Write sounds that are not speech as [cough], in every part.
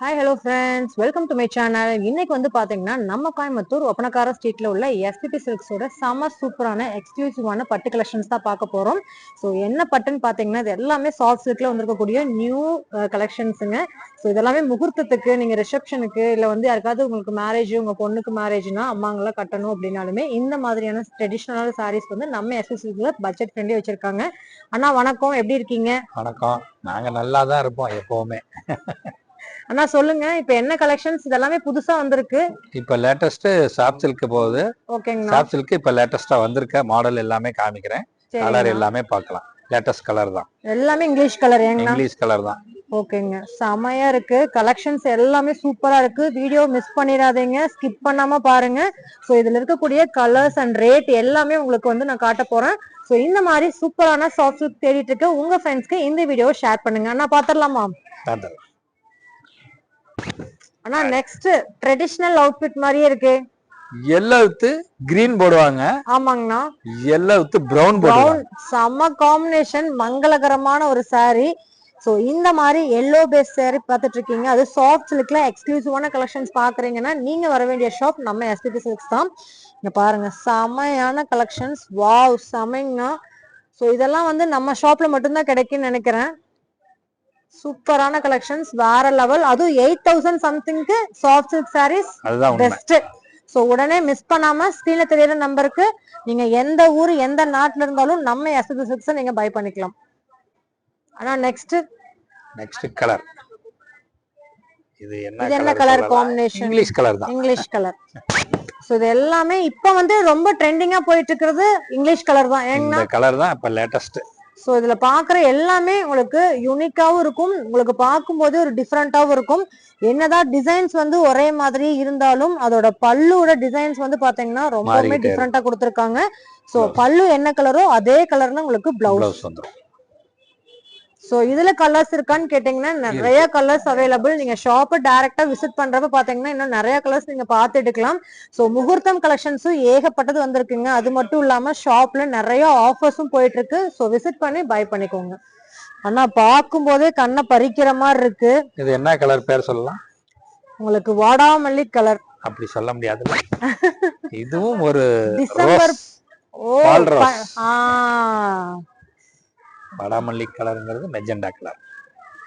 Hi hello friends welcome to my channel இன்னைக்கு வந்து பாத்தீங்கன்னா நம்ம கோயம்புத்தூர் ஒப்பனக்கார ஸ்ட்ரீட்ல உள்ள எஸ்பிபி சில்க்ஸோட செம சூப்பரான எக்ஸ்க்ளூசிவான பட்டு கலெக்ஷன்ஸ் தான் பார்க்க போறோம். ஸோ என்ன பட்டுன்னு பாத்தீங்கன்னா இது எல்லாமே சாஃப்ட் சில்க்ல வந்திருக்கக்கூடிய நியூ கலெக்ஷன்ஸுங்க ஸோ இதெல்லாமே முகூர்த்தத்துக்கு நீங்க ரிசப்ஷனுக்கு இல்ல வந்து யாருக்காவது உங்களுக்கு மேரேஜ் உங்க பொண்ணுக்கு மேரேஜ்னா அம்மாங்கெல்லாம் கட்டணும் அப்படின்னாலுமே இந்த மாதிரியான ட்ரெடிஷ்னலான சாரீஸ் வந்து நம்ம எஸ்பி சில்க்ல பட்ஜெட் ஃப்ரெண்ட்லி வச்சிருக்காங்க. அண்ணா வணக்கம். எப்படி இருக்கீங்க? வணக்கம். நாங்க நல்லா தான் இருப்போம் எப்பவுமே. [laughs] அண்ணா சொல்லுங்க. இப்ப என்ன கலெக்ஷன்ஸ் இதெல்லாமே புதுசா வந்திருக்கு. இப்ப லேட்டஸ்ட் சாப் சில்க் போகுது. ஓகேங்கண்ணா. சாப் சில்க் இப்ப லேட்டஸ்டா வந்திருக்க. மாடல் எல்லாமே காமிக்கிறேன். கலர். எல்லாமே பார்க்கலாம். லேட்டஸ்ட் கலர் தான். எல்லாமே இங்கிலீஷ் கலர் இங்கிலீஷ் கலர் தான். ஓகேங்க. செமையா இருக்கு. கலெக்ஷன்ஸ் எல்லாமே சூப்பரா இருக்கு. வீடியோ மிஸ் பண்ணிடாதீங்க. ஸ்கிப் பண்ணாம பாருங்க. ஸோ இதுல இருக்கக்கூடிய கலர்ஸ் அண்ட் ரேட் எல்லாமே உங்களுக்கு வந்து நான் காட்ட போறேன். ஸோ இந்த மாதிரி சூப்பரான சாஃப்ட் தேடிட்டு இருக்க உங்க ஃப்ரெண்ட்ஸ்க்கு இந்த வீடியோவை ஷேர் பண்ணுங்க. அண்ணா பாத்திரலாமா அண்ணா நெக்ஸ்ட் ட்ரெடிஷ்னல் அவுட்ஃபிட் மாதிரியே இருக்கு. எல்லோ வித்து கிரீன் போடுவாங்க. ஆமாங்கண்ணா. எல்லோ வித்து பிரவுன் போடுவாங்க. செம்ம காம்பினேஷன் மங்களகரமான ஒரு saree. ஸோ இந்த மாதிரி எல்லோ பேஸ் saree பார்த்துட்டு இருக்கீங்க. அது சாஃப்ட் சில்க்ல எக்ஸ்க்ளூசிவான கலெக்ஷன்ஸ் பாக்குறீங்கன்னா நீங்க வர வேண்டிய ஷாப் நம்ம எஸ்பிபி சில்க்ஸ் தான். இங்க பாருங்க செமையான கலெக்ஷன்ஸ் வாவ் செமைங்கண்ணா. ஸோ இதெல்லாம் வந்து நம்ம ஷாப்ல மட்டும்தான் கிடைக்கும்னு நினைக்கிறேன். சூப்பரான கலெக்ஷன்ஸ் வேற லெவல் அதுவும் eight thousand சம்திங்க்கு soft silk sarees best so உடனே மிஸ் பண்ணாம ஸ்க்ரீன்ல தெரியுற நம்பருக்கு நீங்க எந்த ஊர் எந்த நாட்டுல இருந்தாலும் நம்ம எஸ்பி சிக்ஸ் நீங்க பை பண்ணிக்கலாம். ஆனா நெக்ஸ்ட் நெக்ஸ்ட் கலர் இது என்ன கலர் காம்பினேஷன் இங்கிலீஷ் கலர் தான். இங்கிலீஷ் கலர் ஸோ இது எல்லாமே இப்ப வந்து ரொம்ப ட்ரெண்டிங்கா போயிட்டு இருக்கிறது இங்கிலீஷ் கலர் தான். இந்த கலர் தான் இப்ப லேட்டஸ்ட் ஸோ இதுல பாக்குற எல்லாமே உங்களுக்கு யூனிக்காவும் இருக்கும். உங்களுக்கு பார்க்கும்போது ஒரு டிஃப்ரெண்டாவும் இருக்கும். என்னதான் டிசைன்ஸ் வந்து ஒரே மாதிரி இருந்தாலும் அதோட பல்லுவோட டிசைன்ஸ் வந்து பாத்தீங்கன்னா ரொம்பவுமே டிஃப்ரெண்டா கொடுத்துருக்காங்க. ஸோ. பல்லு என்ன கலரோ அதே கலர்ல உங்களுக்கு பிளவுஸ் வந்துடும் ஸோ இதுல கலர்ஸ் இருக்கான்னு கேட்டீங்கன்னா நிறைய கலர்ஸ் அவைலபிள் நீங்க ஷாப்பை டைரக்டா விசிட் பண்றப்ப பாத்தீங்கன்னா இன்னும் நிறைய கலர்ஸ் நீங்க பார்த்து எடுக்கலாம். ஸோ முகூர்த்தம் கலெக்ஷன்ஸும் ஏகப்பட்டது வந்திருக்குங்க. அது மட்டும் இல்லாம ஷாப்ல நிறைய ஆஃபர்ஸும் போயிட்டு இருக்கு ஸோ விசிட் பண்ணி பை பண்ணிக்கோங்க. ஆனா பார்க்கும் போதே கண்ணை பறிக்கிற மாதிரி இருக்கு. இது என்ன கலர் பேர் சொல்லலாம்? உங்களுக்கு வாடாமல்லி கலர் அப்படி சொல்ல முடியாதுல்ல. இதுவும் ஒரு டிசம்பர் ஓ வடாமல்லி கலருங்கிறது மெஜெண்டா கலர்.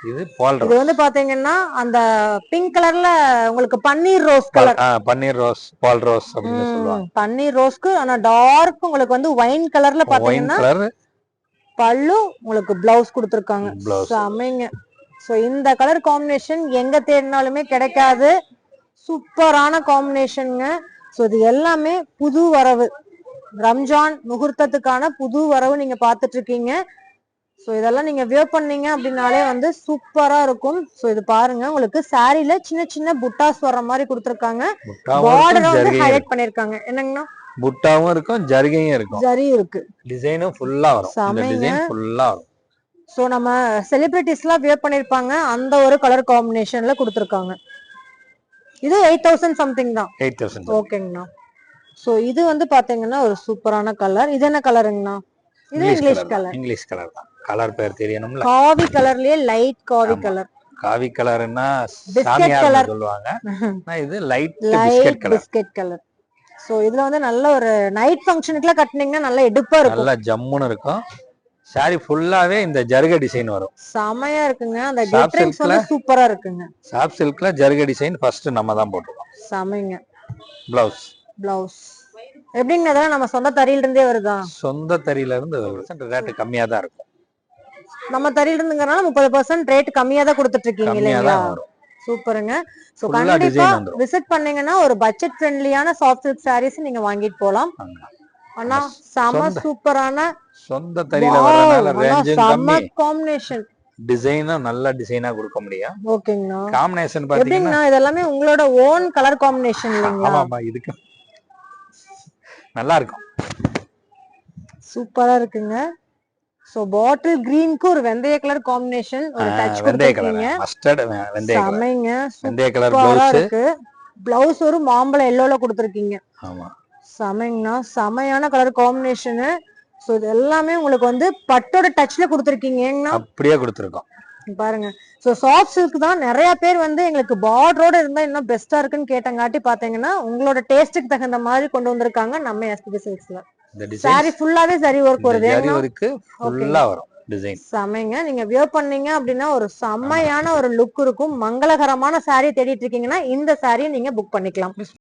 இது பால் இது வந்து பாத்தீங்கன்னா அந்த பிங்க் கலர்ல உங்களுக்கு பன்னீர் ரோஸ் கலர். பன்னீர் ரோஸ் பால் ரோஸ் அப்படின்னு சொல்லுவாங்க. பன்னீர் ரோஸ்க்கு ஆனா டார்க் உங்களுக்கு வந்து ஒயின் கலர்ல பாத்தீங்கன்னா பல்லு உங்களுக்கு பிளவுஸ் கொடுத்துருக்காங்க. செமைங்க. சோ இந்த கலர் காம்பினேஷன் எங்க தேடினாலுமே கிடைக்காது. சூப்பரான காம்பினேஷனுங்க சோ இது எல்லாமே புது வரவு. ரம்ஜான் முகூர்த்தத்துக்கான புது வரவு நீங்க பாத்துட்டு இருக்கீங்க. சோ இதெல்லாம் நீங்க வியர் பண்ணீங்க அப்படின்னாலே வந்து சூப்பரா இருக்கும். சோ இது பாருங்க உங்களுக்கு சாரில சின்ன சின்ன புட்டாஸ் வர்ற மாதிரி கொடுத்துருக்காங்க. பார்டர் வந்து ஹைலைட் பண்ணிருக்காங்க என்னங்கண்ணா? புட்டாவும் இருக்கும் ஜரிகையும் இருக்கும். ஜரி இருக்கு. டிசைனும் ஃபுல்லா வரும். டிசைன் ஃபுல்லா வரும். சோ நம்ம செலிபிரிட்டிஸ்லாம் வியர் பண்ணிருப்பாங்க அந்த ஒரு கலர் காம்பினேஷன்ல கொடுத்துருக்காங்க. இது எயிட் தௌசண்ட் சம்திங் தான். எயிட் தௌசண்ட் ஓகேங்கண்ணா சோ இது வந்து பாத்தீங்கன்னா ஒரு சூப்பரான கலர் இது என்ன கலருங்கண்ணா இது இங்கிலீஷ் கலர் இங்கிலீஷ் கலர் தான். கலர் பேர் தெரியணும்ல. காவி கலர்லயே லைட் காவி. கலர் காவி கலர்னா சாமியார். சொல்லுவாங்க. [laughs] இது light biscuit colour biscuit colour so இதுல வந்து நல்ல ஒரு நைட் ஃபங்க்ஷனுக்குலாம் கட்டினீங்கன்னா நல்ல எடுப்பா இருக்கும். நல்லா ஜம்முன்னு இருக்கும். சாரி ஃபுல்லாவே இந்த ஜருக டிசைன் வரும். செமையா இருக்குங்க. அந்த ல? வந்து சூப்பரா இருக்குங்க. சாப் சில்க்ல ஜருக டிசைன் ஃபர்ஸ்ட் நம்ம தான் போட்டுருக்கோம் செமைங்க. பிளவுஸ் பிளவுஸ் எப்படிங்க அதெல்லாம் நம்ம சொந்த தறியில இருந்தே வருதா? சொந்த தறியில இருந்து ரேட்டு கம்மியா தான் இருக்கும். நம்ம தறியில இருந்துங்கறனால முப்பது பர்சன்ட் ரேட் கம்மியா தான் கொடுத்துட்டு இருக்கீங்க இல்லைங்களா சூப்பருங்க. சோ கண்டிப்பா. விசிட் பண்ணீங்கன்னா ஒரு பட்ஜெட் ஃப்ரெண்ட்லியான சாஃப்ட் சில்க் சாரீஸ் நீங்க வாங்கிட்டு போலாம். ஆமா. ஆனா செம சூப்பரான சொந்த தறியில வரனால ரேஞ்சும் செம கம்மி. காம்பினேஷன் டிசைனும் நல்ல டிசைனா கொடுக்க முடியும். ஓகேங்கண்ணா. காம்பினேஷன் பாத்தீங்கன்னா இதெல்லாமே உங்களோட ஓன் கலர் காம்பினேஷன் இல்லைங்களா? ஆமாமா இதுக்கு நல்லா இருக்கும். சூப்பரா இருக்குங்க. சோ பாட்டில் கிரீனுக்கு ஒரு வெந்தய கலர் காம்பினேஷன் ஒரு டச் வெந்தய கலர் கொடுத்துருக்கீங்க. மஸ்டர்ட் வெந்தய கலர் செமைங்க வெந்தய கலர் சூப்பரா பிளவுஸ் இருக்கு. பிளவுஸ் ஒரு மாம்பழம் எல்லோல கொடுத்துருக்கீங்க. ஆமா. செமைங்கண்ணா செமையான கலர் காம்பினேஷனு ஸோ இது எல்லாமே உங்களுக்கு வந்து பட்டோட டச்ல கொடுத்துருக்கீங்க அப்படியே கொடுத்துருக்கோம். பாருங்க. சோ சாஃப்ட் சில்க் தான். நிறைய பேர் வந்து எங்களுக்கு பார்டரோட இருந்தா இன்னும் பெஸ்டா இருக்குன்னு கேட்டங்காட்டி பாத்தீங்கன்னா உங்களோட டேஸ்ட்டுக்கு தகுந்த மாதிரி கொண்டு வந்திருக்காங்க நம்ம எஸ்பிபி சில்க்ஸ்ல இந்த சாரி ஃபுல்லாவே சரி ஒர்க் வருது ஃபுல்லா வரும் டிசைன் செமைங்க. நீங்க வியர் பண்ணீங்க அப்படின்னா ஒரு செம்மையான ஒரு லுக் இருக்கும். மங்களகரமான saree தேடிட்டு இருக்கீங்கன்னா இந்த saree நீங்க புக் பண்ணிக்கலாம்.